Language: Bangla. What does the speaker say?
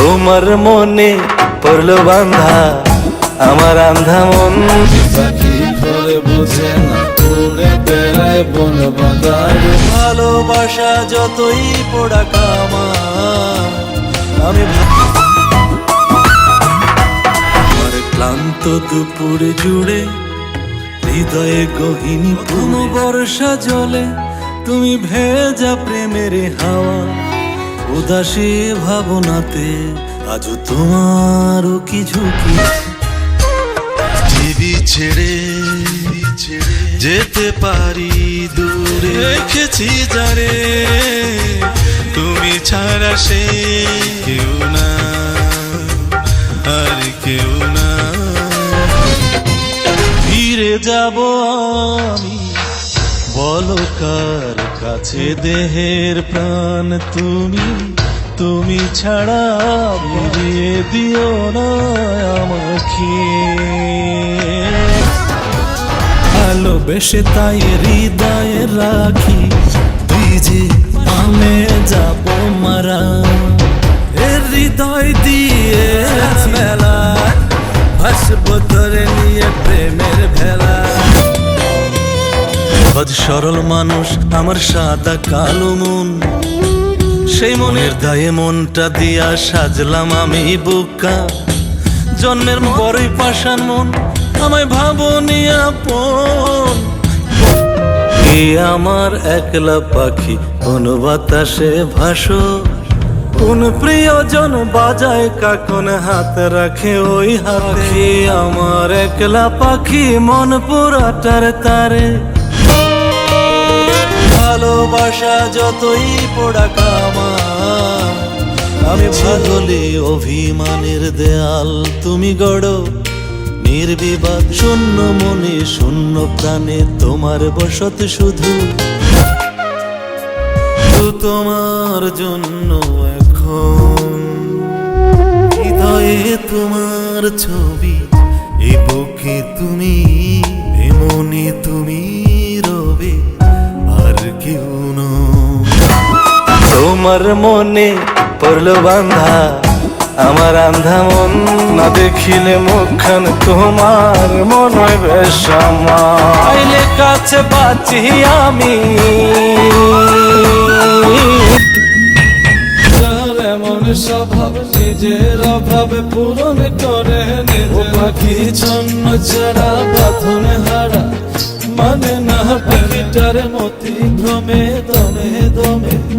তোমার মনে পড়ল বান্ধা আমার আন্ধা মন। বোঝে না ভালোবাসা যতই পোড়া কামা, আমি আমার ক্লান্ত দুপুর জুড়ে হৃদয়ে গহিনী কোনো বর্ষা জলে, তুমি ভেজা প্রেমের হাওয়া। উদাসী ভাবনাতে আজ তোমারও কি ঝুঁকি? টিভি ছেড়ে যেতে পারি দূরে। রেখেছি যারে তুমি ছাড়া সে কেউ না আর কেউ না। ফিরে যাব আমি বলো কার কাছে দেহের প্রাণ তুমি? তুমি ছাড়া ফিরিয়ে দিও না আমাকে। ভালোবেসে তাই হৃদয়ে রাখি যে আমি যাব মারা। এ হৃদয় দিয়ে মেলা ভাসব তোরে নিয়ে প্রেমের ভেলা। সহজ সরল মানুষ, আমার সাদা কালো মন। সেই মনের দায়ে মনটা দিয়া সাজলাম আমি বুকা। জন্মের বড়ই পাষাণ মন, আমায় ভাবনি আপন। এ আমার একলা পাখি কোন বাতাসে ভাসো। কোন প্রিয়জন বাজায়, কাকন হাত রাখে ওই হাতে। আমার একলা পাখি, মন পুরাটার তারে। ভালোবাসা যতই পোড়া কামা আমি ভাগলে অভিমানের দেয়াল, তুমি গড় নির্বিবাদ, শূন্য মনে, শূন্য প্রাণে তোমার বসত শুধু তোমার জন্য এখন। হৃদয়ে তোমার ছবি, এ বুকে তুমি, এ মনে তুমি। তোমার মনে পড়ল বান্ধা আমার আন্ধা মন না দেখিলে মুখখান তোমার মন বেশ আইলে কাছে বাঁচি আমি। এমন স্বভাব নিজের অভাবে পূরণ করে পাখি। ছন্ন ছাড়া বাঁধনে হারা। মানে না পাখিটার মতি ভ্রমে দমে দমে।